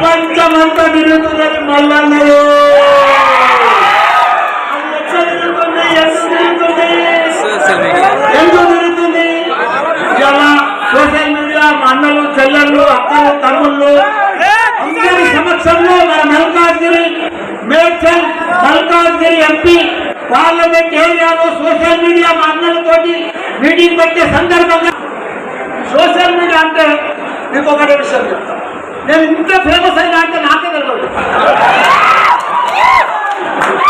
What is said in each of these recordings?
ప్రపంచమంతా తిరుగుతుందని మళ్ళన్నారు ఎందుకు తిరుగుతుంది సోషల్ సోషల్ మీడియా మా అన్నలు చెల్లెళ్ళు అక్కలు తమ్ముళ్ళు అందరి సమక్షంలో మన మల్కాజ్గిరి మేడ్చల్ మల్కాజ్గిరి ఎంపీ పార్లమెంట్ ఏరియాలో సోషల్ మీడియా మా అన్నలతోటి మీటింగ్ పెట్టే సందర్భంగా సోషల్ మీడియా అంటే మీకు ఒకటే విషయం చెప్తాను నేను ఇంత ఫేమస్ అయినా అంటే నాకే తెలియదు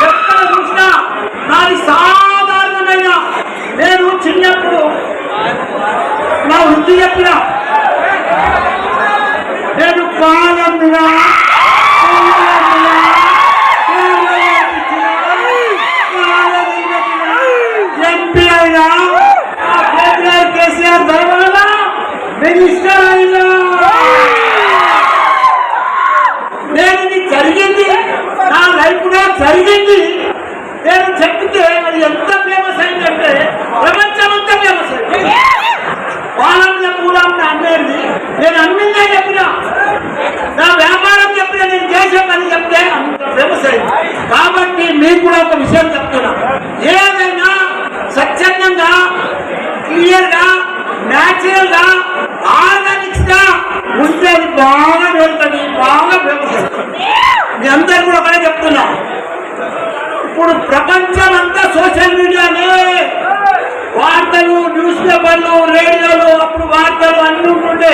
ఎక్కడ చూసినా నాది సాధారణమైన నేను చిన్నప్పుడు నా వృత్తి చెప్పిన నేను పాలమ్మినా ఎంపీ అయినా ఆ కేసీఆర్ కేసీఆర్ ధర్మవల్ల మినిస్టర్ అయినా నేను ఇది జరిగింది నా లైఫ్ లో నేను చెప్తే అది ఎంత ఫేమస్ అయిందంటే ప్రపంచం అంతా ఫేమస్ అయింది వాళ్ళ పూలంగా అమ్మేది. నేను అమ్మిందే చెప్పిన. నా వ్యాపారం చెప్పిన నేను చేసే పని చెప్తే అంత ఫేమస్ అయింది కాబట్టి మీకు కూడా ఒక విషయం చెప్తున్నా. ఏదైనా స్వచ్ఛందంగా క్లియర్గా గా న్యాచురల్గా ఆర్గానిక్స్గా ఉంటే అది బాగా వెళ్తుంది బాగా ఫేమస్ అవుతుంది మీ అందరు కూడా ఒకటే చెప్తున్నా ఇప్పుడు ప్రపంచం అంతా సోషల్ మీడియానే వార్తలు న్యూస్ పేపర్లు రేడియోలు అప్పుడు వార్తలు అన్ని ఉంటుండే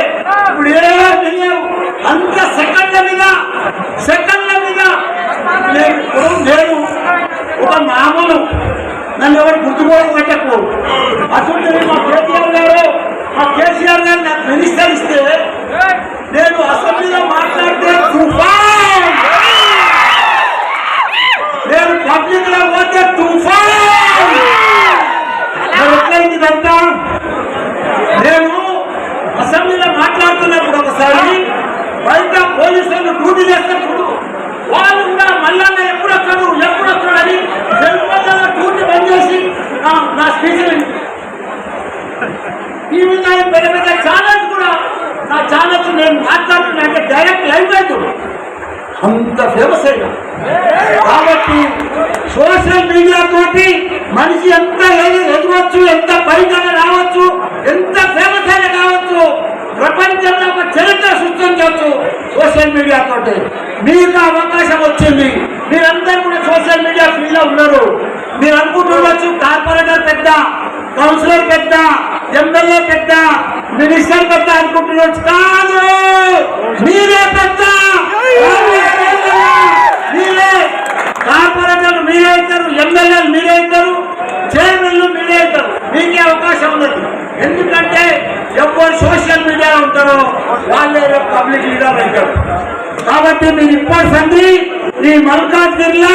ఇప్పుడు ఏమీ లేవు అంత సెకండ్ల మీద సెకండ్ల మీద నేను ఇప్పుడు నేను ఒక మామూలు నన్ను ఎవరు గుర్తుకోవడం పెట్టకు అసలు మా కేసీఆర్ మా కేసీఆర్ గారు నాకు మినిస్టర్ ఇస్తే నేను అసెంబ్లీలో మాట్లాడితే తుఫాన్ నేను పబ్లిక్లో పోతే తుఫాన్ మరి ఎట్లయింది ఇదంతా నేను అసెంబ్లీలో మాట్లాడుతున్నప్పుడు ఒకసారి బయట పోలీసులు డ్యూటీ చేస్తున్నప్పుడు వాళ్ళు కూడా మల్లన్న ఎప్పుడు వస్తాడు ఎప్పుడు వస్తాడు అని సెల్ఫోన్లలో డ్యూటీ బంద్ చేసి నా- నా స్పీచ్ టీవీ నైన్ పెద్ద పెద్ద ఛానల్స్ కూడా. నా ఛానల్స్ నేను మాట్లాడుతున్నా అంటే డైరెక్ట్ లైవ్ అవుతుంది అంత ఫేమస్ అయినా. కాబట్టి సోషల్ మీడియా తోటి మనిషి ఎంత ఎదు- ఎదగవచ్చు ఎంత పైకన రావచ్చు ఎంత ఫేమస్ అయినా కావచ్చు ప్రపంచంలో ఒక చరిత్ర సృష్టించవచ్చు సోషల్ మీడియా తోటి. మీకు అవకాశం వచ్చింది. మీరందరూ కూడా సోషల్ మీడియా ఫీల్డ్ ఉన్నారు. మీరు అనుకుంటుండొచ్చు కార్పొరేటర్ పెద్ద కౌన్సిలర్ మీరే పెద్ద మినిస్టర్ పెద్ద అనుకుంటుండొచ్చు కాదు మీరే పెద్ద. మీరే కార్పొరేటర్లు మీరే అవుతారు ఎమ్మెల్యేలు మీరే అవుతారు చైర్మన్లు మీరే అవుతారు మీకే అవకాశం ఉన్నది. ఎందుకంటే ఎవరు సోషల్ మీడియాలో ఉంటారో వాళ్ళే పబ్లిక్ లీడర్ అవుతారు. కాబట్టి మీరు ఇప్పటి సంది ఈ మల్కాజ్గిరిలో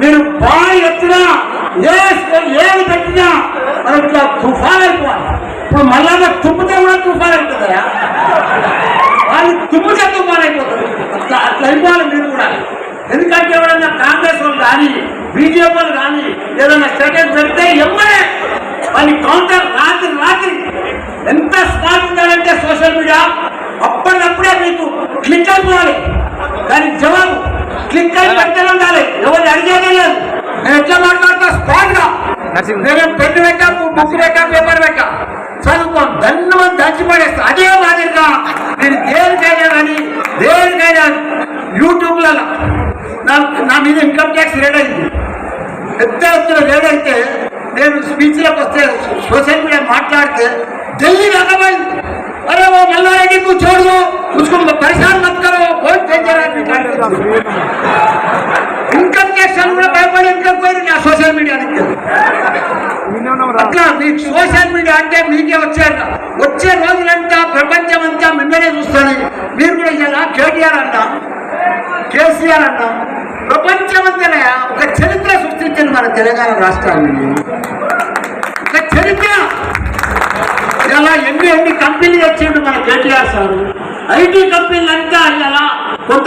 మీరు బాగా ఎత్తున ఏ ఏది పెట్టినా మనకి తుఫాన్ అయిపోవాలి. ఇప్పుడు మళ్ళా తుమ్మితే కూడా తుఫాన్ అవుతుందా వాళ్ళు తుమ్మితే తుఫాన్ అయిపోతుంది అట్లా అట్లా అయిపోవాలి మీరు కూడా. ఎందుకంటే ఎవరైనా కాంగ్రెస్ వాళ్ళు కానీ బీజేపీ వాళ్ళు కానీ ఏదైనా స్టేటస్ పెడితే ఎమ్మడే వాళ్ళ కౌంటర్ రాత్రి రాత్రి ఎంత స్మార్ట్ ఉండాలంటే సోషల్ మీడియా అప్పటికప్పుడే మీకు క్లిక్ అయిపోవాలి. దానికి జవాబు క్లిక్ అయి పెట్టనే ఉండాలి. ఎవరు అడిగేదే లేదు. నేను ఎట్లా మాట్లాడతా? స్పాట్గా. నేను పెన్ను పెట్టా బుక్ పెట్టా పేపర్ పెట్టా చదువుకో దన్నుమని దంచిపడేస్తా అదే మాదిరిగా నేను దేనికైనా కానీ దేనికైనా యూట్యూబ్లలో నా నా మీద ఇన్కమ్ ట్యాక్స్ రేట్ అయింది. పెద్ద ఎత్తున రేడైతే నేను స్పీచ్లకు వస్తే సోషల్ మీడియా మాట్లాడితే ఢిల్లీ రకమైంది అరే ఓ మల్లారెడ్డి కూర్చోడు చూసుకుని పరిశాన్ మత్కరు ఓట్ పెంచడానికి ఇన్కమ్ ట్యాక్స్ అని కూడా భయపడి ఇన్కమ్ పోయింది నా సోషల్ మీడియా నుంచి అట్లా మీకు సోషల్ మీడియా అంటే మీకే వచ్చారు వచ్చే రోజులంతా ప్రపంచం అంతా మిమ్మల్నే చూస్తుంది. మీరు కూడా ఇలా కేటీఆర్ అన్నాం కేసీఆర్ అన్నాం ప్రపంచమంతనే ఒక చరిత్ర సృష్టించింది మన తెలంగాణ రాష్ట్రాన్ని. ఒక చరిత్ర. ఇలా ఎన్ని ఎన్ని కంపెనీలు వచ్చిండు మన కేటీఆర్ సార్. ఐటీ కంపెనీలు అంతా ఇలా కొంత